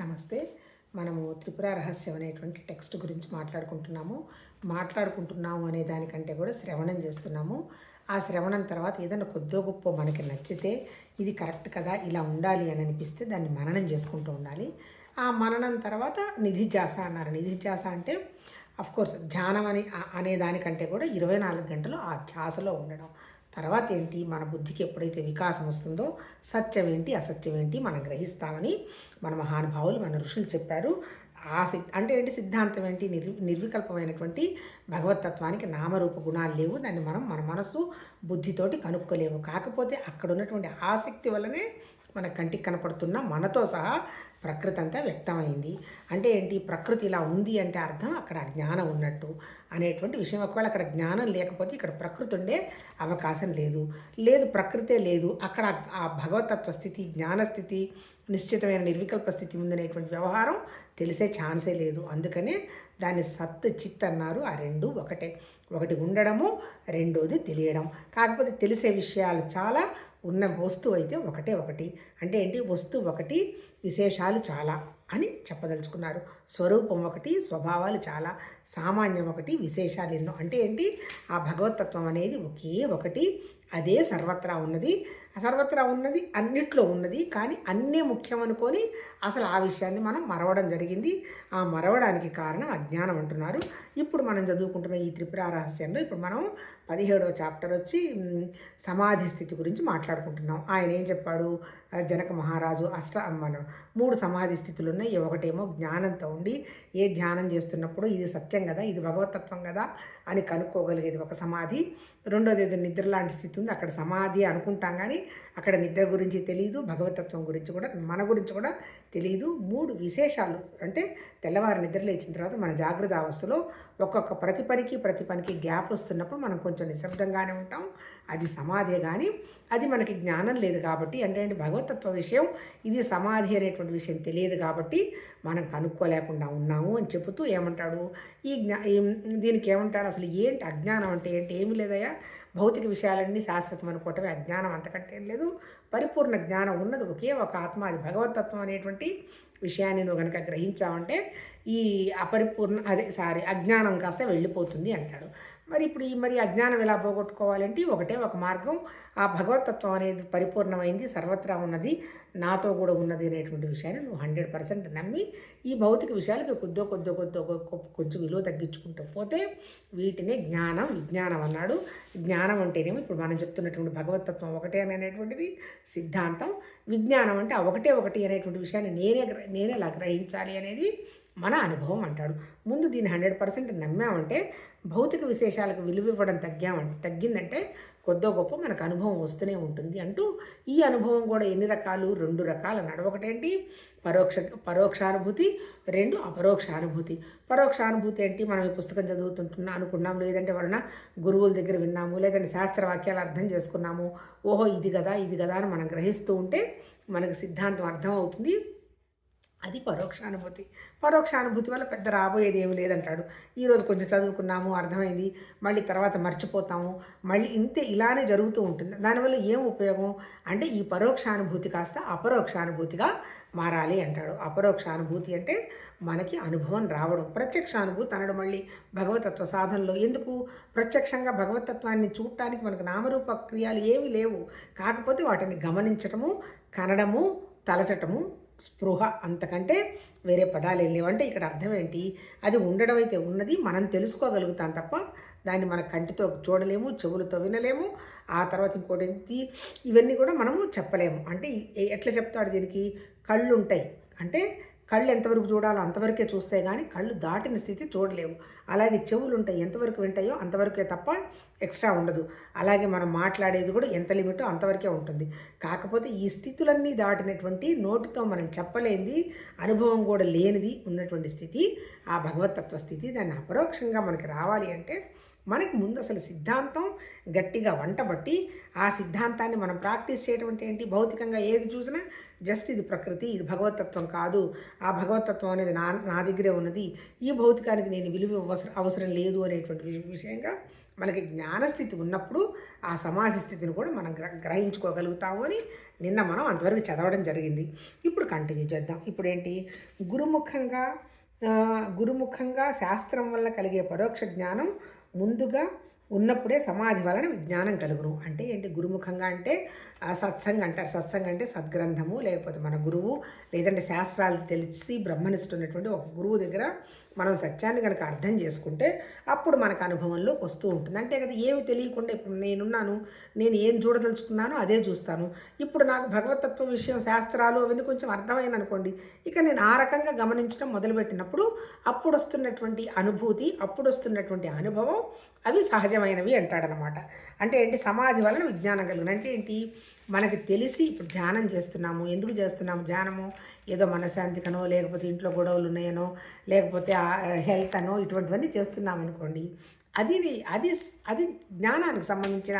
నమస్తే. మనము త్రిపుర రహస్యం అనేటువంటి టెక్స్ట్ గురించి మాట్లాడుకుంటున్నాము. మాట్లాడుకుంటున్నాము అనే దానికంటే కూడా శ్రవణం చేస్తున్నాము. ఆ శ్రవణం తర్వాత ఏదైనా కొద్దో గొప్ప మనకి నచ్చితే ఇది కరెక్ట్ కదా ఇలా ఉండాలి అని అనిపిస్తే దాన్ని మననం చేసుకుంటూ ఉండాలి. ఆ మననం తర్వాత నిధిధ్యాస అన్నారు. నిధిధ్యాస అంటే అఫ్కోర్స్ ధ్యానం అని అనే దానికంటే కూడా ఇరవై నాలుగు గంటలు ఆ ధ్యాసలో ఉండడం. తర్వాత ఏంటి మన బుద్ధికి ఎప్పుడైతే వికాసం వస్తుందో సత్యం ఏంటి అసత్యం ఏంటి మనం గ్రహిస్తామని మన మహానుభావులు మన ఋషులు చెప్పారు. ఆ సి అంటే ఏంటి? సిద్ధాంతం ఏంటి నిర్వి నిర్వికల్పమైనటువంటి భగవతత్వానికి నామరూప గుణాలు లేవు. దాన్ని మనం మన మనస్సు బుద్ధితోటి కనుక్కోలేము. కాకపోతే అక్కడ ఉన్నటువంటి ఆసక్తి వల్లనే మన కంటికి కనపడుతున్న మనతో సహా ప్రకృతి అంతా వ్యక్తమైంది. అంటే ఏంటి? ప్రకృతి ఇలా ఉంది అంటే అర్థం అక్కడ జ్ఞానం ఉన్నట్టు అనేటువంటి విషయం. ఒకవేళ అక్కడ జ్ఞానం లేకపోతే ఇక్కడ ప్రకృతి ఉండే అవకాశం లేదు. లేదు ప్రకృతే లేదు. అక్కడ ఆ భగవతత్వ స్థితి జ్ఞానస్థితి నిశ్చితమైన నిర్వికల్ప స్థితి ఉందనేటువంటి వ్యవహారం తెలిసే ఛాన్సే లేదు. అందుకనే దాన్ని సత్ చిత్ అన్నారు. ఆ రెండు ఒకటే. ఒకటి ఉండడము రెండోది తెలియడం. కాకపోతే తెలిసే విషయాలు చాలా ఉన్న వస్తువు అయితే ఒకటే ఒకటి. అంటే ఏంటి? వస్తువు ఒకటి విశేషాలు చాలా అని చెప్పదలుచుకున్నారు. స్వరూపం ఒకటి స్వభావాలు చాలా. సామాన్యం ఒకటి విశేషాలు ఎన్నో. అంటే ఏంటి? ఆ భగవతత్వం అనేది ఒకే ఒకటి. అదే సర్వత్రా ఉన్నది. సర్వత్రా ఉన్నది అన్నిట్లో ఉన్నది కానీ అన్నీ ముఖ్యం అనుకొని అసలు ఆ విషయాన్ని మనం మరవడం జరిగింది. ఆ మరవడానికి కారణం అజ్ఞానం అంటున్నారు. ఇప్పుడు మనం చదువుకుంటున్న ఈ త్రిపుర రహస్యంలో ఇప్పుడు మనం పదిహేడవ చాప్టర్ వచ్చి సమాధి స్థితి గురించి మాట్లాడుకుంటున్నాం. ఆయన ఏం చెప్పాడు? జనక మహారాజు అష్ట మన మూడు సమాధి స్థితులు ఉన్నాయి. ఒకటేమో జ్ఞానంతో ఉండి ఏ ధ్యానం చేస్తున్నప్పుడు ఇది సత్యం కదా ఇది భగవతత్వం కదా అని కనుక్కోగలిగేది. ఒక సమాధి రెండోది ఏదో నిద్ర లాంటి స్థితి ఉంది. అక్కడ సమాధి అనుకుంటాం కానీ అక్కడ నిద్ర గురించి తెలియదు భగవతత్వం గురించి కూడా మన గురించి కూడా తెలియదు మూడు విశేషాలు. అంటే తెల్లవారు నిద్ర లేచిన తర్వాత మన జాగ్రత్త అవస్థలో ఒక్కొక్క ప్రతి పనికి ప్రతి పనికి గ్యాప్ వస్తున్నప్పుడు మనం కొంచెం నిశ్శబ్దంగానే ఉంటాం. అది సమాధి కానీ అది మనకి జ్ఞానం లేదు కాబట్టి అంటే ఏంటి భగవతత్వ విషయం ఇది సమాధి అనేటువంటి విషయం తెలియదు కాబట్టి మనం కనుక్కోలేకుండా ఉన్నాము అని చెబుతూ ఏమంటాడు? ఈ జ్ఞా దీనికి ఏమంటాడు? అసలు ఏంటి అజ్ఞానం అంటే ఏంటి? ఏమి లేదయ్యా. భౌతిక విషయాలన్నీ శాశ్వతం అనుకోవటమే. అజ్ఞానం అంతకంటే ఏం లేదు. పరిపూర్ణ జ్ఞానం ఉన్నది ఒకే ఒక ఆత్మ. అది భగవతత్వం అనేటువంటి విషయాన్ని నువ్వు కనుక గ్రహించావంటే ఈ అపరిపూర్ణ అదే సారీ అజ్ఞానం కాస్త వెళ్ళిపోతుంది అంటాడు. మరి ఇప్పుడు ఈ మరి అజ్ఞానం ఎలా పోగొట్టుకోవాలంటే ఒకటే ఒక మార్గం. ఆ భగవతత్వం అనేది పరిపూర్ణమైంది సర్వత్రా ఉన్నది నాతో కూడా ఉన్నది అనేటువంటి విషయాన్ని నువ్వు హండ్రెడ్ పర్సెంట్ నమ్మి ఈ భౌతిక విషయాలకి కొద్దో కొద్దో కొద్దో కొంచెం విలువ తగ్గించుకుంటూ పోతే వీటినే జ్ఞానం విజ్ఞానం అన్నాడు. జ్ఞానం అంటేనేమో ఇప్పుడు మనం చెప్తున్నటువంటి భగవతత్వం ఒకటే అనేటువంటిది సిద్ధాంతం. విజ్ఞానం అంటే ఒకటే ఒకటి అనేటువంటి విషయాన్ని నేనే నేనే ఎలా గ్రహించాలి అనేది మన అనుభవం అంటాడు. ముందు దీన్ని హండ్రెడ్ పర్సెంట్ నమ్మామంటే భౌతిక విశేషాలకు విలువ ఇవ్వడం తగ్గామంటే తగ్గిందంటే కొద్దో గొప్ప మనకు అనుభవం వస్తూనే ఉంటుంది అంటూ ఈ అనుభవం కూడా ఎన్ని రకాలు? రెండు రకాలు అన్నాడు ఒకటేంటి పరోక్ష పరోక్షానుభూతి. రెండు అపరోక్ష అనుభూతి పరోక్షానుభూతి ఏంటి మనం ఈ పుస్తకం చదువుతుంటున్నా అనుకున్నాం లేదంటే వలన గురువుల దగ్గర విన్నాము లేదంటే శాస్త్రవాక్యాలు అర్థం చేసుకున్నాము. ఓహో ఇది కదా ఇది కదా అని మనం గ్రహిస్తూ ఉంటే మనకు సిద్ధాంతం అర్థం అవుతుంది అది పరోక్షానుభూతి. పరోక్షానుభూతి వల్ల పెద్ద రాబోయేది ఏమి లేదంటాడు. ఈరోజు కొంచెం చదువుకున్నాము అర్థమైంది మళ్ళీ తర్వాత మర్చిపోతాము మళ్ళీ ఇంతే ఇలానే జరుగుతూ ఉంటుంది. దానివల్ల ఏం ఉపయోగం? అంటే ఈ పరోక్షానుభూతి కాస్త అపరోక్షానుభూతిగా మారాలి అంటాడు. అపరోక్షానుభూతి అంటే మనకి అనుభవం రావడం. ప్రత్యక్షానుభూతి అనడు మళ్ళీ భగవతత్వ సాధనలో. ఎందుకు? ప్రత్యక్షంగా భగవతత్వాన్ని చూడటానికి మనకు నామరూప క్రియాలు ఏమీ లేవు. కాకపోతే వాటిని గమనించటము కనడము తలచటము స్పృహ అంతకంటే వేరే పదాలు ఏం లేవు అంటే ఇక్కడ అర్థం ఏంటి? అది ఉండడం అయితే ఉన్నది మనం తెలుసుకోగలుగుతాం తప్ప దాన్ని మన కంటితో చూడలేము చెవులతో వినలేము. ఆ తర్వాత ఇంకోటి ఇవన్నీ కూడా మనము చెప్పలేము. అంటే ఎట్లా చెప్తాడు దీనికి? కళ్ళు ఉంటాయి అంటే కళ్ళు ఎంతవరకు చూడాలో అంతవరకే చూస్తే కానీ కళ్ళు దాటిన స్థితి చూడలేవు. అలాగే చెవులు ఉంటాయి ఎంతవరకు వింటాయో అంతవరకే తప్ప ఎక్స్ట్రా ఉండదు. అలాగే మనం మాట్లాడేది కూడా ఎంత లిమిటో అంతవరకే ఉంటుంది. కాకపోతే ఈ స్థితులన్నీ దాటినటువంటి నోటితో మనం చెప్పలేనిది అనుభవం కూడా లేనిది ఉన్నటువంటి స్థితి ఆ భగవతత్వ స్థితి దాన్ని అపరోక్షంగా మనకి రావాలి అంటే మనకి ముందు అసలు సిద్ధాంతం గట్టిగా వంటబట్టి ఆ సిద్ధాంతాన్ని మనం ప్రాక్టీస్ చేయడం అంటే ఏంటి? భౌతికంగా ఏది చూసినా జస్ట్ ఇది ప్రకృతి ఇది భగవతత్వం కాదు. ఆ భగవతత్వం అనేది నా నా దగ్గరే ఉన్నది. ఈ భౌతికానికి నేను విలువ అవసరం అవసరం లేదు అనేటువంటి విషయంగా మనకి జ్ఞానస్థితి ఉన్నప్పుడు ఆ సమాధి స్థితిని కూడా మనం గ్రహించుకోగలుగుతాము అని నిన్న మనం అంతవరకు చదవడం జరిగింది. ఇప్పుడు కంటిన్యూ చేద్దాం. ఇప్పుడు ఏంటి? గురుముఖంగా గురుముఖంగా శాస్త్రం వల్ల కలిగే పరోక్ష జ్ఞానం ముందుగా ఉన్నప్పుడే సమాధి వలన విజ్ఞానం కలుగును. అంటే ఏంటి? గురుముఖంగా అంటే ఆ, సత్సంగ్ అంటారు. సత్సంగ్ అంటే సద్గ్రంథము లేకపోతే మన గురువు లేదంటే శాస్త్రాలు తెలిసి బ్రహ్మనిష్ఠ ఉన్నటువంటి ఒక గురువు దగ్గర మనం సత్యాన్ని కనుక అర్థం చేసుకుంటే అప్పుడు మనకు అనుభవంలోకి వస్తూ ఉంటుంది. అంటే కదా ఏమి తెలియకుండా ఇప్పుడు నేనున్నాను నేను ఏం చూడదలుచుకున్నానో అదే చూస్తాను. ఇప్పుడు నాకు భగవతత్వ విషయం శాస్త్రాలు అవన్నీ కొంచెం అర్థమైన అనుకోండి ఇక నేను ఆ రకంగా గమనించడం మొదలుపెట్టినప్పుడు అప్పుడు వస్తున్నటువంటి అనుభూతి అప్పుడు వస్తున్నటువంటి అనుభవం అవి సహజమైనవి అంటాడనమాట. అంటే ఏంటి? సమాధి వలన విజ్ఞానం కలిగిన అంటే ఏంటి? మనకి తెలిసి ఇప్పుడు ధ్యానం చేస్తున్నాము. ఎందుకు చేస్తున్నాము? ధ్యానము ఏదో మనశాంతికనో లేకపోతే ఇంట్లో గొడవలు ఉన్నాయనో లేకపోతే హెల్త్ అనో ఇటువంటివన్నీ చేస్తున్నాం అనుకోండి అది అది అది జ్ఞానానికి సంబంధించిన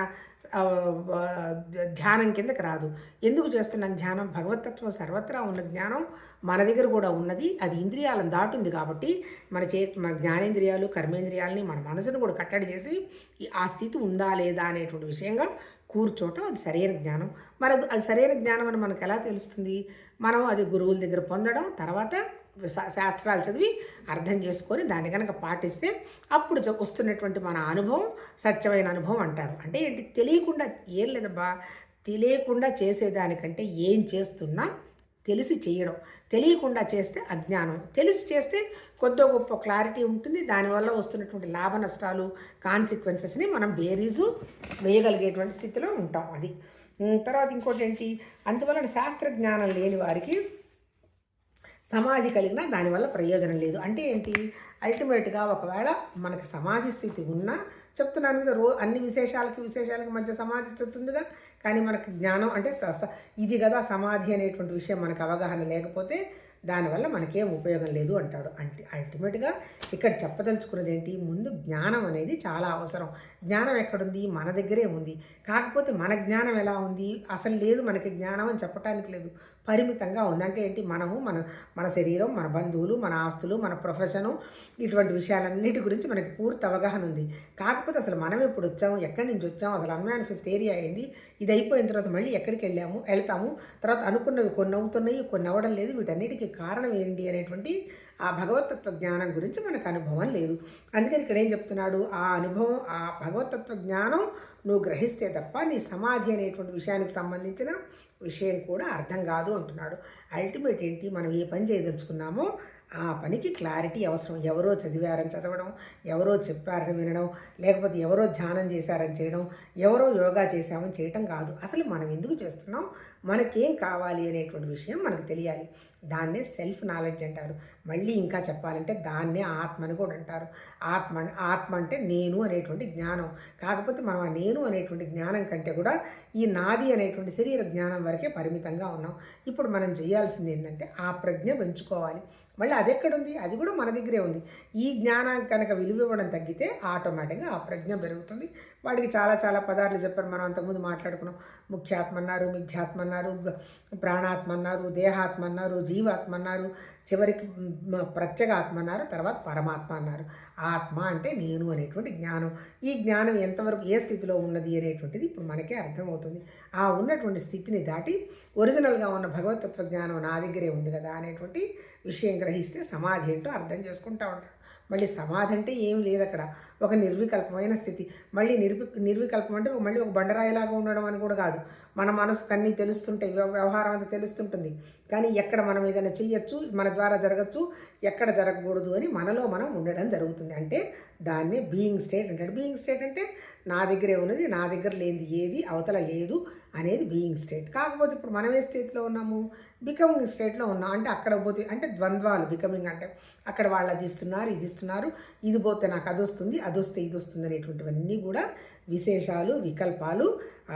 ధ్యానం కిందకి రాదు. ఎందుకు చేస్తున్నాం ధ్యానం? భగవతత్వం సర్వత్రా ఉన్న జ్ఞానం మన దగ్గర కూడా ఉన్నది. అది ఇంద్రియాలను దాటుంది కాబట్టి మన చే మన జ్ఞానేంద్రియాలు కర్మేంద్రియాలని మన మనసును కూడా కట్టడి చేసి ఈ- ఆ స్థితి ఉందా లేదా అనేటువంటి విషయంగా కూర్చోవటం అది సరైన జ్ఞానం. మరి అది- సరైన జ్ఞానం అని మనకు ఎలా తెలుస్తుంది? మనం అది గురువుల దగ్గర పొందడం తర్వాత శాస్త్రాలు చదివి అర్థం చేసుకొని దాన్ని కనుక పాటిస్తే అప్పుడు వస్తున్నటువంటి మన అనుభవం సత్యమైన అనుభవం అంటాడు అంటే ఏంటి? తెలియకుండా ఏం లేదబ్బా. తెలియకుండా చేసేదానికంటే ఏం చేస్తున్నా తెలిసి చేయడం. తెలియకుండా చేస్తే అజ్ఞానం. తెలిసి చేస్తే కొద్దో గొప్ప క్లారిటీ ఉంటుంది. దానివల్ల వస్తున్నటువంటి లాభ నష్టాలు కాన్సిక్వెన్సెస్ని మనం బేరీజు వేయగలిగేటువంటి స్థితిలో ఉంటాం అది. తర్వాత ఇంకోటి ఏంటి? అందువలన శాస్త్ర జ్ఞానం లేని వారికి సమాధి కలిగినా దానివల్ల ప్రయోజనం లేదు. అంటే ఏంటి? అల్టిమేట్గా ఒకవేళ మనకి సమాధి స్థితి ఉన్నా చెప్తున్నాను కదా రో అన్ని విశేషాలకి విశేషాలకి మధ్య సమాధి స్థితి ఉందిగా. కానీ మనకు జ్ఞానం అంటే ఇది కదా సమాధి అనేటువంటి విషయం మనకు అవగాహన లేకపోతే దానివల్ల మనకేం ఉపయోగం లేదు అంటాడు. అంటే అల్టిమేట్గా ఇక్కడ చెప్పదలుచుకున్నది ఏంటి? ముందు జ్ఞానం అనేది చాలా అవసరం. జ్ఞానం ఎక్కడుంది? మన దగ్గరే ఉంది. కాకపోతే మన జ్ఞానం ఎలా ఉంది? అసలు లేదు మనకి జ్ఞానం అని చెప్పడానికి లేదు. పరిమితంగా ఉంది. అంటే ఏంటి? మనము మన మన శరీరం మన బంధువులు మన ఆస్తులు మన ప్రొఫెషను ఇటువంటి విషయాలన్నిటి గురించి మనకి పూర్తి అవగాహన ఉంది. కాకపోతే అసలు మనం ఎప్పుడు వచ్చాము ఎక్కడి నుంచి వచ్చాము అసలు అన్మానిఫెస్ట్ ఏరియా అయింది ఇది అయిపోయిన తర్వాత మళ్ళీ ఎక్కడికి వెళ్ళాము? వెళ్తాము. తర్వాత అనుకున్నవి కొన్ని అవుతున్నాయి కొన్ని అవ్వడం లేదు. వీటన్నిటికీ కారణం ఏంటి అనేటువంటి ఆ భగవతత్వ జ్ఞానం గురించి మనకు అనుభవం లేదు. అందుకని ఇక్కడ ఏం చెప్తున్నాడు? ఆ అనుభవం ఆ భగవతత్వ జ్ఞానం నువ్వు గ్రహిస్తే తప్ప నీ సమాధి అనేటువంటి విషయానికి సంబంధించిన విషయం కూడా అర్థం కాదు అంటున్నాడు. అల్టిమేట్ ఏంటి? మనం ఏ పని చేయదలుచుకున్నామో ఆ పనికి క్లారిటీ అవసరం. ఎవరో చదివారని చదవడం ఎవరో చెప్పారని వినడం లేకపోతే ఎవరో ధ్యానం చేశారని చేయడం ఎవరో యోగా చేశామని చేయటం కాదు. అసలు మనం ఎందుకు చేస్తున్నాం? మనకేం కావాలి అనేటువంటి విషయం మనకు తెలియాలి. దాన్నే సెల్ఫ్ నాలెడ్జ్ అంటారు. మళ్ళీ ఇంకా చెప్పాలంటే దాన్నే ఆత్మ అని కూడా అంటారు. ఆత్మ ఆత్మ అంటే నేను అనేటువంటి జ్ఞానం. కాకపోతే మనం ఆ నేను అనేటువంటి జ్ఞానం కంటే కూడా ఈ నాది అనేటువంటి శరీర జ్ఞానం వరకే పరిమితంగా ఉన్నాం. ఇప్పుడు మనం చేయాల్సింది ఏంటంటే ఆ ప్రజ్ఞ పెంచుకోవాలి. మళ్ళీ అది ఎక్కడుంది? అది కూడా మన దగ్గరే ఉంది. ఈ జ్ఞానానికి కనుక విలువ ఇవ్వడం తగ్గితే ఆటోమేటిక్గా ఆ ప్రజ్ఞ పెరుగుతుంది. వాడికి చాలా చాలా పదార్థాలు చెప్పారు. మనం అంతకుముందు మాట్లాడుకున్నాం. ముఖ్యాత్మ అన్నారు మిథ్యాత్మ అన్నారు ప్రాణాత్మ అన్నారు దేహాత్మ అన్నారు జీవాత్మ అన్నారు చివరికి ప్రత్యేక ప్రత్యేగాత్మ అన్నారు తర్వాత పరమాత్మ అన్నారు. ఆత్మ అంటే నేను అనేటువంటి జ్ఞానం. ఈ జ్ఞానం ఎంతవరకు ఏ స్థితిలో ఉన్నది అనేటువంటిది ఇప్పుడు మనకే అర్థమవుతుంది. ఆ ఉన్నటువంటి స్థితిని దాటి ఒరిజినల్గా ఉన్న భగవతత్వ జ్ఞానం నా దగ్గరే ఉంది కదా అనేటువంటి విషయం గ్రహిస్తే సమాధి ఏంటో అర్థం చేసుకుంటా ఉంటాడు. మళ్ళీ సమాధి అంటే ఏం లేదు అక్కడ. ఒక నిర్వికల్పమైన స్థితి. మళ్ళీ నిర్వి నిర్వికల్పం అంటే మళ్ళీ ఒక బండరాయిలాగా ఉండడం అని కూడా కాదు. మన మనసుకు అన్నీ తెలుస్తుంటాయి. వ్యవహారం అంతా తెలుస్తుంటుంది. కానీ ఎక్కడ మనం ఏదైనా చెయ్యొచ్చు మన ద్వారా జరగచ్చు ఎక్కడ జరగకూడదు అని మనలో మనం ఉండడం జరుగుతుంది. అంటే దాన్నే బీయింగ్ స్టేట్ అంటాడు. బీయింగ్ స్టేట్ అంటే నా దగ్గరే ఉన్నది నా దగ్గర లేనిది ఏది అవతల లేదు అనేది బీయింగ్ స్టేట్ కాకపోతే ఇప్పుడు మనం ఏ స్టేట్లో ఉన్నాము? బికమింగ్ స్టేట్లో ఉన్నాం. అంటే అక్కడ పోతే అంటే ద్వంద్వాలు. బికమింగ్ అంటే అక్కడ వాళ్ళు అది ఇస్తున్నారు ఇది ఇస్తున్నారు ఇది పోతే నాకు అది వస్తుంది అది వస్తే ఇది వస్తుంది అనేటువంటివన్నీ కూడా విశేషాలు వికల్పాలు.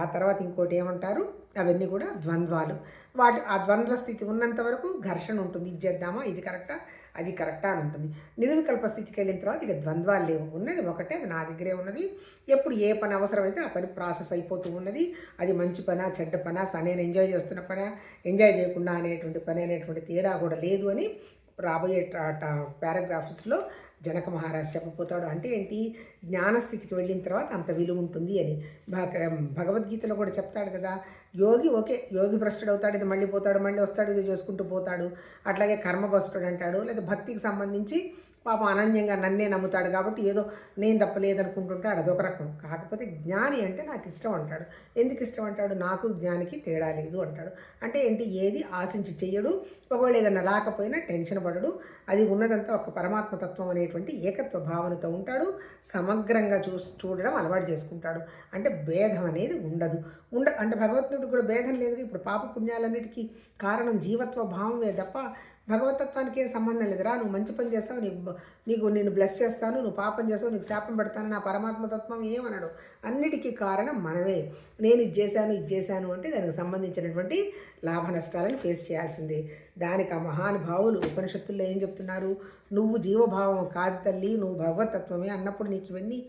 ఆ తర్వాత ఇంకోటి ఏమంటారు? అవన్నీ కూడా ద్వంద్వాలు. వాటి ఆ ద్వంద్వ స్థితి ఉన్నంత వరకు ఘర్షణ ఉంటుంది. ఇది చేద్దామా? ఇది కరెక్టా? అది కరెక్టా అని ఉంటుంది. నిర్వికల్ప స్థితికి వెళ్ళిన తర్వాత ఇక ద్వంద్వాలు లేవు. ఉన్నది ఒకటే అది నా దగ్గరే ఉన్నది. ఎప్పుడు ఏ పని అవసరమైతే ఆ పని ప్రాసెస్ అయిపోతూ ఉన్నది. అది మంచి పనా చెడ్డ పనా నేను ఎంజాయ్ చేస్తున్న పనా ఎంజాయ్ చేయకుండా అనేటువంటి పని అనేటువంటి తేడా కూడా లేదు అని రాబోయే పారాగ్రాఫ్స్లో జనక మహారాజ్ చెప్పబోతాడు అంటే ఏంటి? జ్ఞానస్థితికి వెళ్ళిన తర్వాత అంత విలువ ఉంటుంది అని. భగవద్గీతలో కూడా చెప్తాడు కదా యోగి ఓకే యోగి భ్రష్టుడు అవుతాడు ఇది మళ్ళీ పోతాడు మళ్ళీ వస్తాడు ఇది చేసుకుంటూ పోతాడు. అట్లాగే కర్మ భ్రష్టుడు అంటాడు లేదా భక్తికి సంబంధించి పాపం అనన్యంగా నన్నే నమ్ముతాడు కాబట్టి ఏదో నేను తప్పలేదనుకుంటుంటాడు అదొక రకం. కాకపోతే జ్ఞాని అంటే నాకు ఇష్టం అంటాడు. ఎందుకు ఇష్టం అంటాడు? నాకు జ్ఞానికి తేడా లేదు అంటాడు. అంటే ఏంటి? ఏది ఆశించి చెయ్యడు. ఒకవేళ ఏదైనా రాకపోయినా టెన్షన్ పడడు. అది ఉన్నదంతా ఒక పరమాత్మ తత్వం అనేటువంటి ఏకత్వ భావనతో ఉంటాడు. సమగ్రంగా చూ చూడడం అలవాటు చేసుకుంటాడు. అంటే భేదం అనేది ఉండదు. ఉండ అంటే భగవద్గీతుడికి కూడా భేదం లేదు. ఇప్పుడు పాప పుణ్యాలన్నిటికీ కారణం జీవత్వ భావమే తప్ప భగవతత్వానికి ఏం సంబంధం లేదురా. నువ్వు మంచి పని చేస్తావు నీకు నీకు నేను బ్లెస్ చేస్తాను నువ్వు పాపం చేస్తావు నీకు శాపం పెడతాను నా పరమాత్మతత్వం ఏమనడు. అన్నిటికీ కారణం మనమే నేను ఇది చేశాను ఇది చేశాను అంటే దానికి సంబంధించినటువంటి లాభ నష్టాలను ఫేస్ చేయాల్సిందే. దానికి ఆ మహానుభావులు ఉపనిషత్తుల్లో ఏం చెప్తున్నారు? నువ్వు జీవభావం కాదు తల్లి నువ్వు భగవతత్వమే అన్నప్పుడు నీకు ఇవన్నీ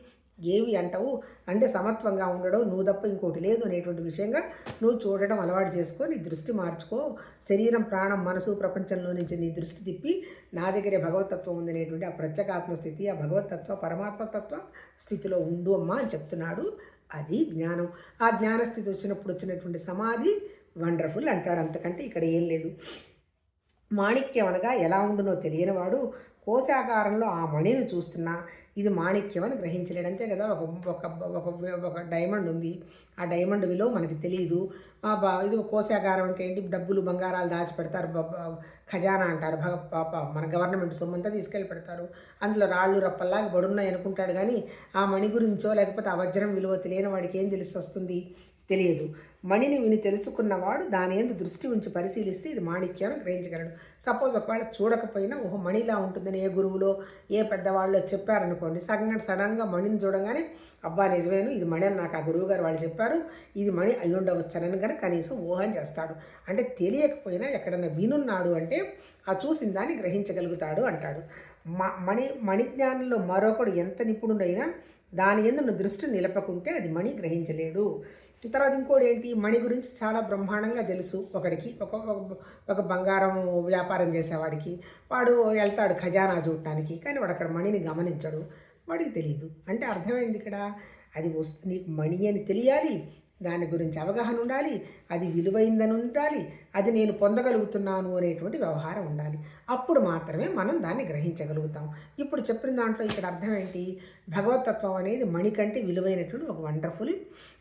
ఏవి అంటావు? అంటే సమత్వంగా ఉండడం నువ్వు తప్ప ఇంకోటి లేదు అనేటువంటి విషయంగా నువ్వు చూడడం అలవాటు చేసుకో నీ దృష్టి మార్చుకో. శరీరం ప్రాణం మనసు ప్రపంచంలో నుంచి నీ దృష్టి తిప్పి నా దగ్గరే భగవతత్వం ఉంది అనేటువంటి ఆ ప్రత్యేకాత్మస్థితి ఆ భగవతత్వ పరమాత్మతత్వ స్థితిలో ఉండు అమ్మా అని చెప్తున్నాడు. అది జ్ఞానం. ఆ జ్ఞాన స్థితి వచ్చినప్పుడు వచ్చినటువంటి సమాధి వండర్ఫుల్ అంటాడు. అంతకంటే ఇక్కడ ఏం లేదు. మాణిక్యం అనగా ఎలా ఉండునో తెలియనివాడు కోశాకారంలో ఆ మణిని చూస్తున్నా ఇది మాణిక్యం అని గ్రహించలేడు. అంతే కదా ఒక ఒక ఒక ఒక డైమండ్ ఉంది. ఆ డైమండ్ విలువ మనకి తెలియదు ఇది కోశాగారం అంటే ఏంటి? డబ్బులు బంగారాలు దాచిపెడతారు ఖజానా అంటారు. భగ పాప మన గవర్నమెంట్ సొమ్మంతా తీసుకెళ్ళి పెడతారు. అందులో రాళ్ళు రప్పల్లాగా బడున్నాయి అనుకుంటాడు. కానీ ఆ మణి గురించో లేకపోతే ఆ వజ్రం విలువ తెలియని వాడికి ఏం తెలిసి వస్తుంది? తెలియదు. మణిని విని తెలుసుకున్నవాడు దాని ఎందు దృష్టి ఉంచి పరిశీలిస్తే ఇది మాణిక్యాన్ని గ్రహించగలడు. సపోజ్ ఒకవేళ చూడకపోయినా ఓహో మణిలా ఉంటుందని ఏ గురువులో ఏ పెద్దవాళ్ళు చెప్పారనుకోండి సడన్ సడన్గా మణిని చూడగానే అబ్బా నిజమేను ఇది మణి అని నాకు ఆ గురువు గారు వాళ్ళు చెప్పారు ఇది మణి అయి ఉండవచ్చనని కానీ కనీసం ఊహం చేస్తాడు. అంటే తెలియకపోయినా ఎక్కడన్నా వినున్నాడు అంటే ఆ చూసిన దాన్ని గ్రహించగలుగుతాడు అంటాడు. మ మణి మణిజ్ఞానంలో మరొకడు ఎంత నిపుణుడైనా దాని ఎందు దృష్టి నిలపకుంటే అది మణి గ్రహించలేడు. తర్వాత ఇంకోటి ఏంటి మణి గురించి చాలా బ్రహ్మాండంగా తెలుసు. ఒకడికి ఒక ఒక- ఒక బంగారం వ్యాపారం చేసేవాడికి. వాడు వెళ్తాడు ఖజానా చూడటానికి కానీ వాడు అక్కడ మణిని గమనించడు. వాడికి తెలియదు అంటే అర్థమైంది ఇక్కడ? అది వస్తు నీకు మణి అని తెలియాలి. దాని గురించి అవగాహన ఉండాలి. అది విలువైందని ఉండాలి అది నేను పొందగలుగుతున్నాను అనేటువంటి వ్యవహారం ఉండాలి. అప్పుడు మాత్రమే మనం దాన్ని గ్రహించగలుగుతాం. ఇప్పుడు చెప్పిన దాంట్లో ఇక్కడ అర్థం ఏంటి? భగవతత్వం అనేది మణికంటే విలువైనటువంటి ఒక వండర్ఫుల్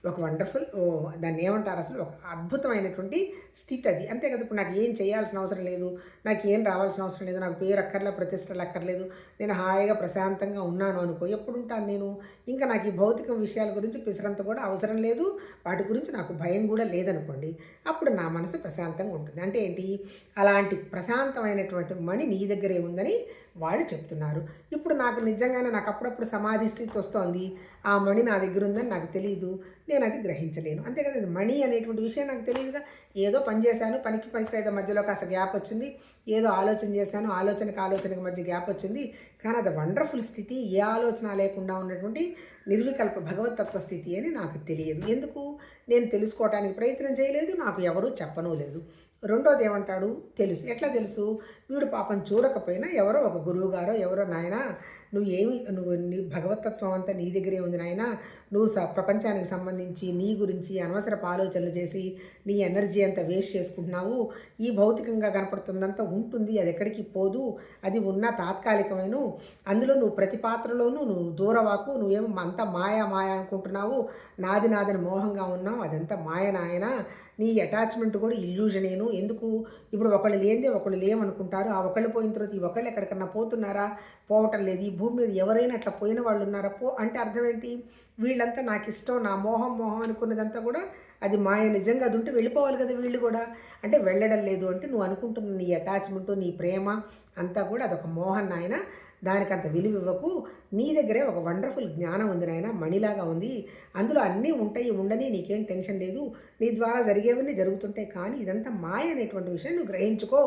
ఒక వండర్ఫుల్ ఓ, దాన్ని ఏమంటారు అసలు? ఒక అద్భుతమైనటువంటి స్థితి అది. అంతే కదా ఇప్పుడు నాకు ఏం చేయాల్సిన అవసరం లేదు నాకు ఏం రావాల్సిన అవసరం లేదు నాకు పేరు అక్కర్లే ప్రతిష్టలు అక్కర్లేదు నేను హాయిగా ప్రశాంతంగా ఉన్నాను అనుకో ఎప్పుడు ఉంటాను నేను? ఇంకా నాకు ఈ భౌతిక విషయాల గురించి పిసరంత కూడా అవసరం లేదు వాటి గురించి నాకు భయం కూడా లేదనుకోండి. అప్పుడు నా మనసు ప్రశాంతంగా ఉంటుంది. అంటే ఏంటి? అలాంటి ప్రశాంతమైనటువంటి మణి నీ దగ్గరే ఉందని వాళ్ళు చెప్తున్నారు. ఇప్పుడు నాకు నిజంగానే నాకు అప్పుడప్పుడు సమాధి స్థితి వస్తోంది. ఆ మణి నా దగ్గర ఉందని నాకు తెలియదు నేను అది గ్రహించలేను. అంతే కదా మణి అనేటువంటి విషయం నాకు తెలియదుగా ఏదో పని చేశాను పనికి పనికి ఏదో మధ్యలో కాస్త గ్యాప్ వచ్చింది. ఏదో ఆలోచన చేశాను ఆలోచనకి ఆలోచనకి మధ్య గ్యాప్ వచ్చింది. కానీ అది వండర్ఫుల్ స్థితి ఏ ఆలోచన లేకుండా ఉన్నటువంటి నిర్వికల్ప భగవతత్వ స్థితి అని నాకు తెలియదు. ఎందుకు? నేను తెలుసుకోవడానికి ప్రయత్నం చేయలేదు నాకు ఎవరూ చెప్పనూ లేదు. రెండోది ఏమంటాడు తెలుసు. ఎట్లా తెలుసు? వీడు పాపం చూడకపోయినా ఎవరో ఒక గురువుగారో ఎవరో నాయన నువ్వు ఏమి నువ్వు నీ భగవతత్వం అంతా నీ దగ్గరే ఉంది నాయన నువ్వు స ప్రపంచానికి సంబంధించి నీ గురించి అనవసరపు ఆలోచనలు చేసి నీ ఎనర్జీ అంతా వేస్ట్ చేసుకుంటున్నావు. ఈ భౌతికంగా కనపడుతుందంతా ఉంటుంది అది ఎక్కడికి పోదు అది ఉన్న తాత్కాలికమైన. అందులో నువ్వు ప్రతి పాత్రలోనూ నువ్వు దూరవాకు నువ్వేమో అంతా మాయా మాయా అనుకుంటున్నావు. నాది నాదని మోహంగా ఉన్నావు అదంతా మాయ నాయన. నీ అటాచ్మెంట్ కూడా ఇల్యూజనేను ఎందుకు? ఇప్పుడు ఒకళ్ళు లేనిదే ఒకళ్ళు లేమనుకుంటారు ఆ ఒకళ్ళు పోయిన తర్వాత ఈ ఒకళ్ళు ఎక్కడికన్నా పోతున్నారా? పోవటం లేదు. ఈ భూమి మీద ఎవరైనా అట్లా పోయిన వాళ్ళు ఉన్నారా? పో అంటే అర్థం ఏంటి? వీళ్ళంతా నాకు ఇష్టం నా మోహం మోహం అనుకున్నదంతా కూడా అది మాయ నిజంగా అది ఉంటే వెళ్ళిపోవాలి కదా వీళ్ళు కూడా. అంటే వెళ్ళడం లేదు అంటే నువ్వు అనుకుంటున్న నీ అటాచ్మెంట్ నీ ప్రేమ అంతా కూడా అదొక మోహన్ నాయన. దానికి అంత విలువ ఇవ్వకు నీ దగ్గరే ఒక వండర్ఫుల్ జ్ఞానం ఉంది నాయన మణిలాగా ఉంది. అందులో అన్నీ ఉంటాయి ఉండని నీకేం టెన్షన్ లేదు. నీ ద్వారా జరిగేవన్నీ జరుగుతుంటాయి. కానీ ఇదంతా మాయ అనేటువంటి విషయం నువ్వు గ్రహించుకో.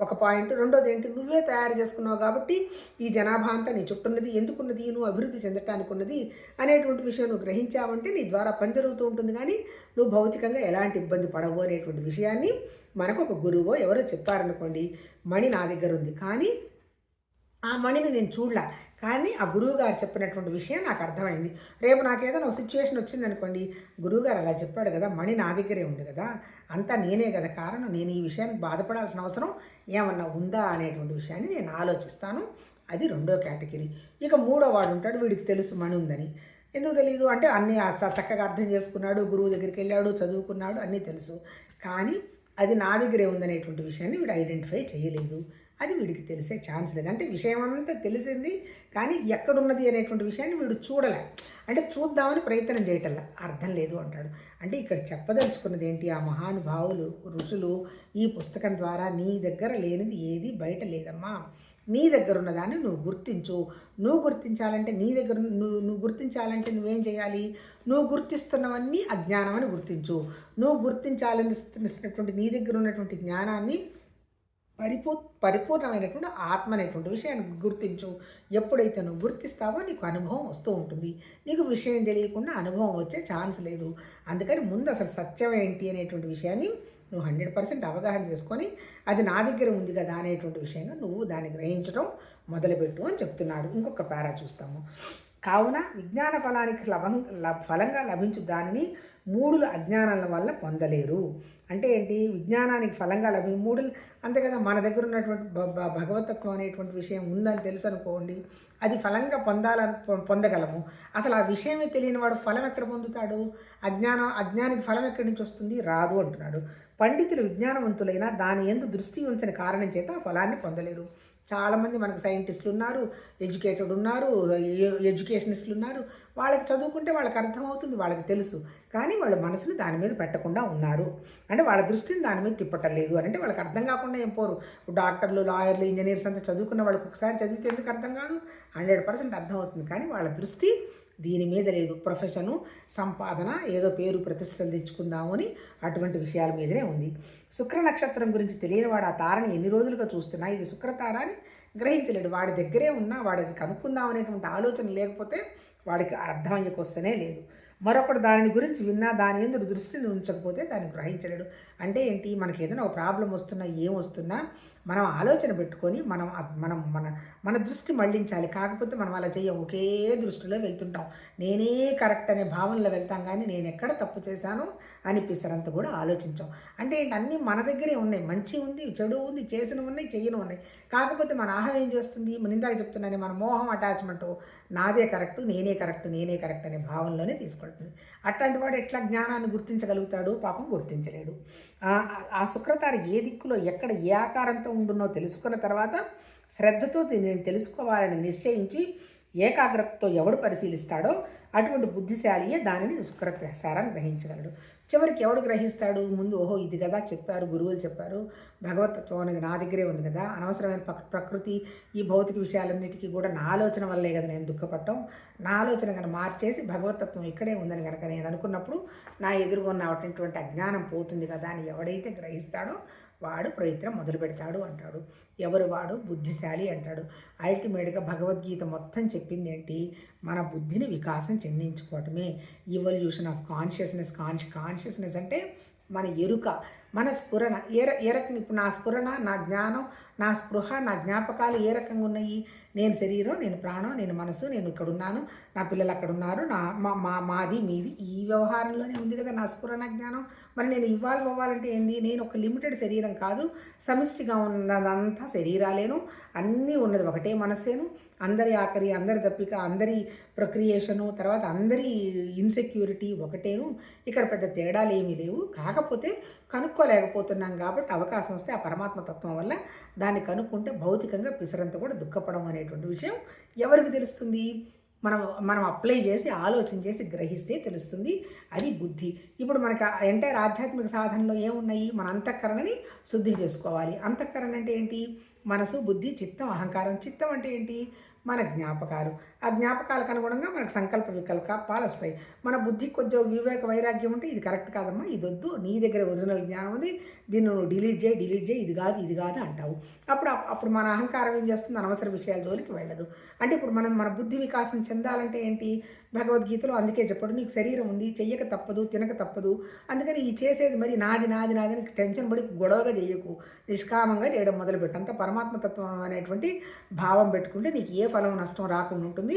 ఒక పాయింట్. రెండోది ఏంటి? నువ్వే తయారు చేసుకున్నావు కాబట్టి ఈ జనాభా అంతా నీ చుట్టున్నది ఎందుకున్నది నువ్వు అభివృద్ధి చెందటానికి ఉన్నది అనేటువంటి విషయం నువ్వు గ్రహించావంటే నీ ద్వారా పని జరుగుతూ ఉంటుంది. కానీ నువ్వు భౌతికంగా ఎలాంటి ఇబ్బంది పడవు అనేటువంటి విషయాన్ని మనకు ఒక గురువో ఎవరో చెప్పారనుకోండి మణి నా దగ్గర ఉంది కానీ ఆ మణిని నేను చూడలా. కానీ ఆ గురువు గారు చెప్పినటువంటి విషయం నాకు అర్థమైంది. రేపు నాకు ఏదైనా ఒక సిచ్యువేషన్ వచ్చింది అనుకోండి గురువుగారు అలా చెప్పాడు కదా మణి నా దగ్గరే ఉంది కదా అంతా నేనే కదా కారణం నేను ఈ విషయానికి బాధపడాల్సిన అవసరం ఏమన్నా ఉందా అనేటువంటి విషయాన్ని నేను ఆలోచిస్తాను. అది రెండో కేటగిరీ. ఇక మూడో వాడు ఉంటాడు వీడికి తెలుసు మణి ఉందని. ఎందుకు తెలియదు అంటే అన్నీ చ- చక్కగా అర్థం చేసుకున్నాడు గురువు దగ్గరికి వెళ్ళాడు చదువుకున్నాడు అన్నీ తెలుసు. కానీ అది నా దగ్గరే ఉందనేటువంటి విషయాన్ని వీడు ఐడెంటిఫై చేయలేదు. అది వీడికి తెలిసే ఛాన్స్ లేదు. అంటే విషయం అంతా తెలిసింది కానీ ఎక్కడున్నది అనేటువంటి విషయాన్ని వీడు చూడలే. అంటే చూద్దామని ప్రయత్నం చేయటం అర్థం లేదు అంటాడు. అంటే ఇక్కడ చెప్పదలుచుకున్నది ఏంటి? ఆ మహానుభావులు ఋషులు ఈ పుస్తకం ద్వారా నీ దగ్గర లేనిది ఏది బయట లేదమ్మా. నీ దగ్గర ఉన్నదాన్ని నువ్వు గుర్తించు. నువ్వు గుర్తించాలంటే నీ దగ్గర నువ్వు నువ్వు గుర్తించాలంటే నువ్వేం చేయాలి? నువ్వు గుర్తిస్తున్నవన్నీ అజ్ఞానం అని గుర్తించు. నువ్వు గుర్తించాలని నీ దగ్గర ఉన్నటువంటి జ్ఞానాన్ని పరిపూ పరిపూర్ణమైనటువంటి ఆత్మ అనేటువంటి విషయాన్ని గుర్తించు. ఎప్పుడైతే నువ్వు గుర్తిస్తావో నీకు అనుభవం వస్తూ ఉంటుంది. నీకు విషయం తెలియకుండా అనుభవం వచ్చే ఛాన్స్ లేదు. అందుకని ముందు అసలు సత్యం ఏంటి అనేటువంటి విషయాన్ని నువ్వు హండ్రెడ్ పర్సెంట్ అవగాహన చేసుకొని అది నా దగ్గర ఉంది కదా అనేటువంటి విషయంగా నువ్వు దాన్ని గ్రహించడం మొదలుపెట్టు అని చెప్తున్నాడు. ఇంకొక పారా చూస్తాము. కావున విజ్ఞాన ఫలానికి లభం ఫలంగా లభించు దానిని మూడుల అజ్ఞానాల వల్ల పొందలేరు. అంటే ఏంటి? విజ్ఞానానికి ఫలంగా లభి మూడులు అంతే కదా మన దగ్గర ఉన్నటువంటి భ- భగవతత్వం అనేటువంటి విషయం ఉందని తెలుసు అనుకోండి అది ఫలంగా పొందాలని పొందగలము. అసలు ఆ విషయమే తెలియని వాడు ఫలం ఎక్కడ పొందుతాడు? అజ్ఞానం అజ్ఞానికి ఫలం ఎక్కడి నుంచి వస్తుంది? రాదు అంటున్నాడు. పండితులు విజ్ఞానవంతులైనా దాని ఎందు దృష్టి ఉంచని కారణం చేత ఆ ఫలాన్ని పొందలేరు. చాలామంది మనకు సైంటిస్టులు ఉన్నారు ఎడ్యుకేటెడ్ ఉన్నారు ఎడ్యుకేషనిస్టులు ఉన్నారు వాళ్ళకి చదువుకుంటే వాళ్ళకి అర్థమవుతుంది వాళ్ళకి తెలుసు. కానీ వాళ్ళ మనసుని దాని మీద పెట్టకుండా ఉన్నారు. అంటే వాళ్ళ దృష్టిని దాని మీద తిప్పటం లేదు అని అంటే వాళ్ళకి అర్థం కాకుండా ఏం పోరు. డాక్టర్లు లాయర్లు ఇంజనీర్స్ అంతా చదువుకున్న వాళ్ళకి ఒకసారి చదివితే ఎందుకు అర్థం కాదు? హండ్రెడ్ పర్సెంట్ అర్థమవుతుంది. కానీ వాళ్ళ దృష్టి దీని మీద లేదు. ప్రొఫెషను సంపాదన ఏదో పేరు ప్రతిష్టలు తెచ్చుకుందాము అని అటువంటి విషయాల మీదనే ఉంది. శుక్ర నక్షత్రం గురించి తెలియని వాడు ఆ తారని ఎన్ని రోజులుగా చూస్తున్నా ఇది శుక్రతారాన్ని గ్రహించలేడు. వాడి దగ్గరే ఉన్నా వాడిది కనుక్కుందాం అనేటువంటి ఆలోచన లేకపోతే వాడికి అర్థమయ్యకొస్తేనే లేదు. మరొకడు దాని గురించి విన్నా దాని ఎందుకు దృష్టిని ఉంచకపోతే దాన్ని గ్రహించలేడు. అంటే ఏంటి? మనకి ఏదైనా ఒక ప్రాబ్లం వస్తున్నా ఏం వస్తున్నా మనం ఆలోచన పెట్టుకొని మనం మనం మన మన దృష్టి మళ్ళించాలి కాకపోతే మనం అలా చేయం ఒకే దృష్టిలో వెళ్తుంటాం. నేనే కరెక్ట్ అనే భావనలో వెళ్తాం కానీ నేను ఎక్కడ తప్పు చేశాను అని పిసరంత కూడా ఆలోచించాం. అంటే ఏంటి? అన్నీ మన దగ్గరే ఉన్నాయి. మంచి ఉంది చెడు ఉంది చేసిన ఉన్నాయి చేయని ఉన్నాయి. కాకపోతే మన ఆహం ఏం చేస్తుంది? మన ఇందాక చెప్తున్నాను మన మోహం అటాచ్మెంట్ నాదే కరెక్ట్ నేనే కరెక్ట్ నేనే కరెక్ట్ అనే భావనలోనే తీసుకెళ్తుంది అట్లాంటి వాడు ఎట్లా జ్ఞానాన్ని గుర్తించగలుగుతాడు పాపం గుర్తించలేడు. ఆ- ఆ శుక్రతార ఏ దిక్కులో ఎక్కడ ఏ ఆకారంతో ఉండునో తెలుసుకున్న తర్వాత శ్రద్ధతో దీనిని తెలుసుకోవాలని నిశ్చయించి ఏకాగ్రతతో ఎవడు పరిశీలిస్తాడో అటువంటి బుద్ధిశాలియే దానిని శుక్రసారాన్ని గ్రహించగలడు. చివరికి ఎవడు గ్రహిస్తాడు? ముందు ఓహో ఇది కదా చెప్పారు గురువులు చెప్పారు భగవతత్వం అనేది నా దగ్గరే ఉంది కదా అనవసరమైన ప్రకృతి ఈ భౌతిక విషయాలన్నిటికీ కూడా నా ఆలోచన వల్లే కదా నేను దుఃఖపడటం. నా ఆలోచన కనుక మార్చేసి భగవతత్వం ఇక్కడే ఉందని కనుక నేను అనుకున్నప్పుడు నా ఎదురుగా ఉన్నటువంటి అజ్ఞానం పోతుంది కదా అని ఎవడైతే గ్రహిస్తాడో వాడు ప్రయత్నం మొదలు పెడతాడు అంటాడు. ఎవరు వాడు? బుద్ధిశాలి అంటాడు. అల్టిమేట్గా భగవద్గీత మొత్తం చెప్పింది ఏంటి? మన బుద్ధిని వికాసం చెందించుకోవటమే. ఇవల్యూషన్ ఆఫ్ కాన్షియస్నెస్ కాన్షి కాన్షియస్నెస్ అంటే మన ఎరుక మన స్ఫురణ. ఏ ఏ రకంగా ఇప్పుడు నా స్ఫురణ నా జ్ఞానం నా స్పృహ నా జ్ఞాపకాలు ఏ రకంగా ఉన్నాయి? నేను శరీరం నేను ప్రాణం నేను మనసు నేను ఇక్కడ ఉన్నాను నా పిల్లలు అక్కడ ఉన్నారు నా మా మా మాది మీది ఈ వ్యవహారంలోనే ఉంది కదా నా స్ఫురణ జ్ఞానం. మరి నేను ఇవాల్వ్ అవ్వాలంటే ఏంది? నేను ఒక లిమిటెడ్ శరీరం కాదు సమిష్టిగా ఉన్నదంతా శరీరాలేను అన్నీ ఉన్నది ఒకటే మనసేను అందరి ఆఖరి అందరి తప్పిక అందరి ప్రక్రియేషను తర్వాత అందరి ఇన్సెక్యూరిటీ ఒకటేను. ఇక్కడ పెద్ద తేడాలు ఏమీ లేవు. కాకపోతే కనుక్కోలేకపోతున్నాం కాబట్టి అవకాశం వస్తే ఆ పరమాత్మ తత్వం వల్ల దాన్ని కనుక్కుంటే భౌతికంగా పిసరంతా కూడా దుఃఖపడం అనేటువంటి విషయం ఎవరికి తెలుస్తుంది? మనం మనం అప్లై చేసి ఆలోచన చేసి గ్రహిస్తే తెలుస్తుంది. అది బుద్ధి. ఇప్పుడు మనకి ఎంటైర్ ఆధ్యాత్మిక సాధనలో ఏమున్నాయి? మన అంతఃకరణని శుద్ధి చేసుకోవాలి. అంతఃకరణ అంటే ఏంటి? మనసు బుద్ధి చిత్తం అహంకారం. చిత్తం అంటే ఏంటి? మన జ్ఞాపకాలు. ఆ జ్ఞాపకాలకు అనుగుణంగా మనకు సంకల్ప వికల్పాలు వస్తాయి. మన బుద్ధికి కొంచెం వివేక వైరాగ్యం ఉంటే ఇది కరెక్ట్ కాదమ్మా ఇది వద్దు నీ దగ్గర ఒరిజినల్ జ్ఞానం ఉంది దీన్ని నువ్వు డిలీట్ చేయి డిలీట్ చేయి ఇది కాదు ఇది కాదు అంటావు. అప్పుడు అప్పుడు మన అహంకారం ఏం చేస్తుంది? అనవసర విషయాల జోలికి వెళ్ళదు. అంటే ఇప్పుడు మనం మన బుద్ధి వికాసం చెందాలంటే ఏంటి? భగవద్గీతలో అందుకే చెప్పడు నీకు శరీరం ఉంది చెయ్యక తప్పదు తినక తప్పదు. అందుకని ఈ చేసేది మరి నాది నాది నాది టెన్షన్ పడి గొడవగా చేయకు. నిష్కామంగా చేయడం మొదలుపెట్టు. అంత పరమాత్మతత్వం అనేటువంటి భావం పెట్టుకుంటే నీకు ఏ ఫలం నష్టం రాకుండా ఉంటుంది.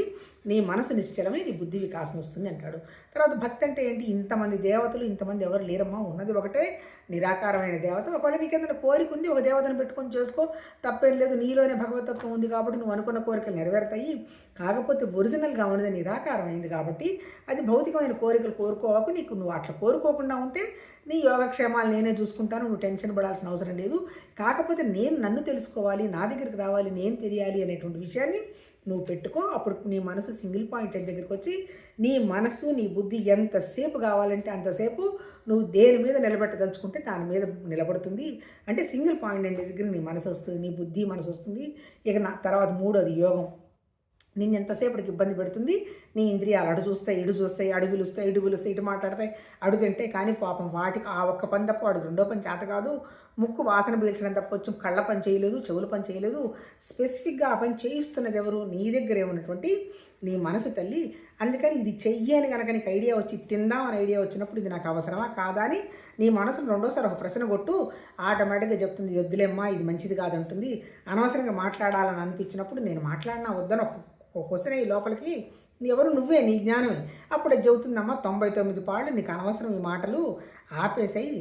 నీ మనసు నిశ్చలమై నీ బుద్ధి వికాసం వస్తుంది అంటాడు. తర్వాత భక్తి అంటే ఏంటి? ఇంతమంది దేవతలు ఇంతమంది ఎవరు లేరమ్మా? ఉన్నది ఒకటే. నిరాకారమైన దేవత. ఒకవేళ నీకు కోరిక ఉంది ఒక దేవతను పెట్టుకొని చేసుకో. తప్పేం లేదు నీలోనే భగవతత్వం ఉంది కాబట్టి నువ్వు అనుకున్న కోరికలు నెరవేరుతాయి. కాకపోతే ఒరిజినల్గా ఉన్నది నిరాకారమైంది కాబట్టి అది భౌతికమైన కోరికలు కోరుకోవకు. నీకు నువ్వు అట్లా కోరుకోకుండా ఉంటే నీ యోగక్షేమాలు నేనే చూసుకుంటాను. నువ్వు టెన్షన్ పడాల్సిన అవసరం లేదు. కాకపోతే నేను నన్ను తెలుసుకోవాలి నా దగ్గరికి రావాలి నేను తెలియాలి అనేటువంటి విషయాన్ని నువ్వు పెట్టుకో. అప్పుడు నీ మనసు సింగిల్ పాయింట్ దగ్గరికి వచ్చి నీ మనసు నీ బుద్ధి ఎంతసేపు కావాలంటే అంతసేపు నువ్వు దేని మీద నిలబెట్టదలుచుకుంటే దాని మీద నిలబడుతుంది. అంటే సింగిల్ పాయింట్ దగ్గర నీ మనసు వస్తుంది నీ బుద్ధి మనసు వస్తుంది. ఇక నా తర్వాత మూడోది యోగం. నిన్ను ఎంతసేపటికి ఇబ్బంది పెడుతుంది? నీ ఇంద్రియాలు అడు చూస్తాయి ఇడు చూస్తాయి అడు పిలుస్తాయి ఇడు పిలుస్తాయి ఇటు మాట్లాడతాయి అడు తింటే కానీ పాపం వాటికి ఆ ఒక్క పని తప్ప అడుగు రెండో పని చేత కాదు. ముక్కు వాసన పీల్చడం తప్ప వచ్చి కళ్ళ పని చేయలేదు చెవుల పని చేయలేదు. స్పెసిఫిక్గా ఆ పని చేయిస్తున్నది ఎవరు? నీ దగ్గరే ఉన్నటువంటి నీ మనసు తల్లి. అందుకని ఇది చెయ్యని కనుక నీకు ఐడియా వచ్చి తిందాం అని ఐడియా వచ్చినప్పుడు ఇది నాకు అవసరమా కాదా అని నీ మనసును రెండోసారి ఒక ప్రశ్న కొట్టు. ఆటోమేటిక్గా చెప్తుంది వద్దులేమ్మా ఇది మంచిది కాదంటుంది. అనవసరంగా మాట్లాడాలని అనిపించినప్పుడు నేను మాట్లాడినా వద్దని ఒక ఒక క్వశ్చన్ ఈ లోపలికి? నీ ఎవరు? నువ్వే నీ జ్ఞానమే. అప్పుడు అది చెబుతుందమ్మా తొంభై తొమ్మిది పాళ్ళు నీకు అనవసరం ఈ మాటలు ఆపేసాయి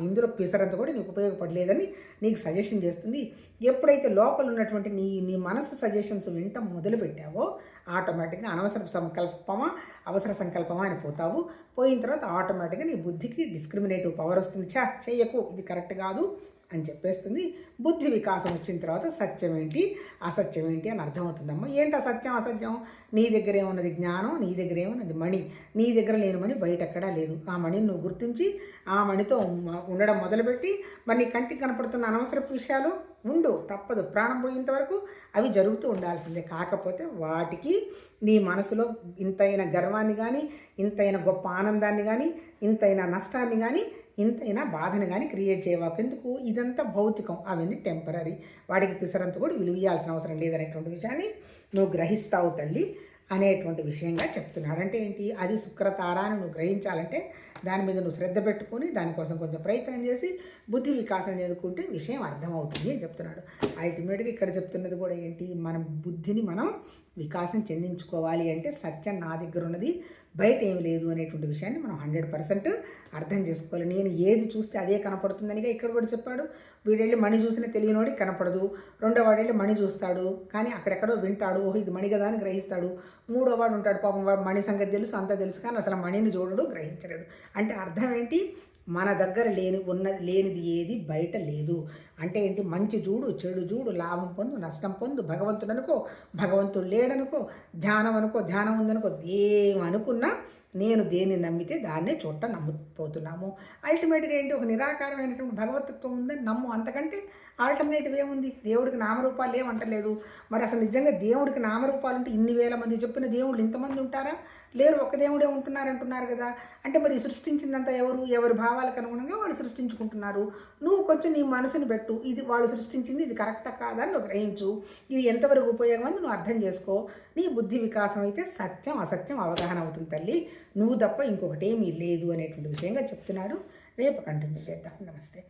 ఇందులో పిసరంత కూడా నీకు ఉపయోగపడలేదని నీకు సజెషన్ చేస్తుంది. ఎప్పుడైతే లోపల ఉన్నటువంటి నీ నీ మనసు సజెషన్స్ వింటం మొదలుపెట్టావో ఆటోమేటిక్గా అనవసర సంకల్పమా అవసర సంకల్పమా అని పోతావు. పోయిన తర్వాత ఆటోమేటిక్గా నీ బుద్ధికి డిస్క్రిమినేటివ్ పవర్ వస్తుంది. చా చెయ్యకు. ఇది కరెక్ట్ కాదు. అని చెప్పేస్తుంది. బుద్ధి వికాసం వచ్చిన తర్వాత సత్యం ఏంటి? అసత్యం ఏంటి అని అర్థమవుతుందమ్మా. ఏంటి అసత్యం? అసత్యం? నీ దగ్గర ఏమున్నది జ్ఞానం నీ దగ్గర ఏమున్నది మణి. నీ దగ్గర లేని మణి బయట ఎక్కడా లేదు. ఆ మణిని నువ్వు గుర్తించి ఆ మణితో ఉండడం మొదలుపెట్టి మరి నీ కంటికి కనపడుతున్న అనవసరపు విషయాలు ఉండు తప్పదు. ప్రాణం పోయేంత వరకు అవి జరుగుతూ ఉండాల్సిందే. కాకపోతే వాటికి నీ మనసులో ఇంతైన గర్వాన్ని కానీ ఇంతైన గొప్ప ఆనందాన్ని కానీ ఇంతైన నష్టాన్ని కానీ ఇంతైనా బాధను కానీ క్రియేట్ చేయవాకు ఎందుకు? ఇదంతా భౌతికం. అవన్నీ టెంపరీ వాడికి పిసరంత కూడా విలువయాల్సిన అవసరం లేదనేటువంటి విషయాన్ని నువ్వు గ్రహిస్తావు తల్లి అనేటువంటి విషయంగా చెప్తున్నాడు. అంటే ఏంటి? అది శుక్రతారాన్ని నువ్వు గ్రహించాలంటే దాని మీద నువ్వు శ్రద్ధ పెట్టుకొని దానికోసం కొంచెం ప్రయత్నం చేసి బుద్ధి వికాసం చదువుకుంటే విషయం అర్థమవుతుంది అని చెప్తున్నాడు. అల్టిమేట్గా ఇక్కడ చెప్తున్నది కూడా ఏంటి? మన బుద్ధిని మనం వికాసం చెందించుకోవాలి అంటే సత్యం నా దగ్గర ఉన్నది బయట ఏం లేదు అనేటువంటి విషయాన్ని మనం హండ్రెడ్ పర్సెంట్ అర్థం చేసుకోవాలి. నేను ఏది చూస్తే అదే కనపడుతుందనిగా ఇక్కడ కూడా చెప్పాడు. వీడెళ్ళి మణి చూసిన తెలియనోడికి కనపడదు. రెండో వాడేళ్ళు మణి చూస్తాడు. కానీ అక్కడెక్కడో వింటాడు. ఓహో ఇది మణి కదా అని గ్రహిస్తాడు. మూడో వాడు ఉంటాడు. పాపం వాడు మణి సంగతి తెలుసు అంతా తెలుసు కానీ అసలు మణిని చూడడు గ్రహించలేడు. అంటే అర్థం ఏంటి? మన దగ్గర లేని ఉన్నది లేనిది ఏది బయట లేదు. అంటే ఏంటి? మంచి చూడు చెడు చూడు లాభం పొందు నష్టం పొందు భగవంతుడు అనుకో భగవంతుడు లేడనుకో ధ్యానం అనుకో ధ్యానం ఉందనుకో ఏమనుకున్నా నేను దేన్ని నమ్మితే దాన్నే చూడ నమ్మిపోతున్నాము. అల్టిమేట్గా ఏంటి? ఒక నిరాకారమైనటువంటి భగవతత్వం ఉందని నమ్ము. అంతకంటే ఆల్టర్నేటివ్ ఏముంది? దేవుడికి నామరూపాలు ఏమంటలేదు. మరి అసలు నిజంగా దేవుడికి నామరూపాలు ఉంటే ఇన్ని వేల మంది చెప్పిన దేవుళ్ళు ఇంతమంది ఉంటారా? లేరు ఒక దేవుడే ఉంటున్నారంటున్నారు కదా. అంటే మరి సృష్టించిందంతా ఎవరు? ఎవరి భావాలకు అనుగుణంగా వాళ్ళు సృష్టించుకుంటున్నారు. నువ్వు కొంచెం నీ మనసుని పెట్టు. ఇది వాళ్ళు సృష్టించింది ఇది కరెక్టా కాదని నువ్వు గ్రహించు. ఇది ఎంతవరకు ఉపయోగం అని నువ్వు అర్థం చేసుకో. నీ బుద్ధి వికాసం అయితే సత్యం అసత్యం అవగాహన అవుతుంది తల్లి. నువ్వు తప్ప ఇంకొకటేమీ లేదు అనేటువంటి విషయంగా చెప్తున్నాడు. రేపు కంటిన్యూ చేద్దాం. నమస్తే.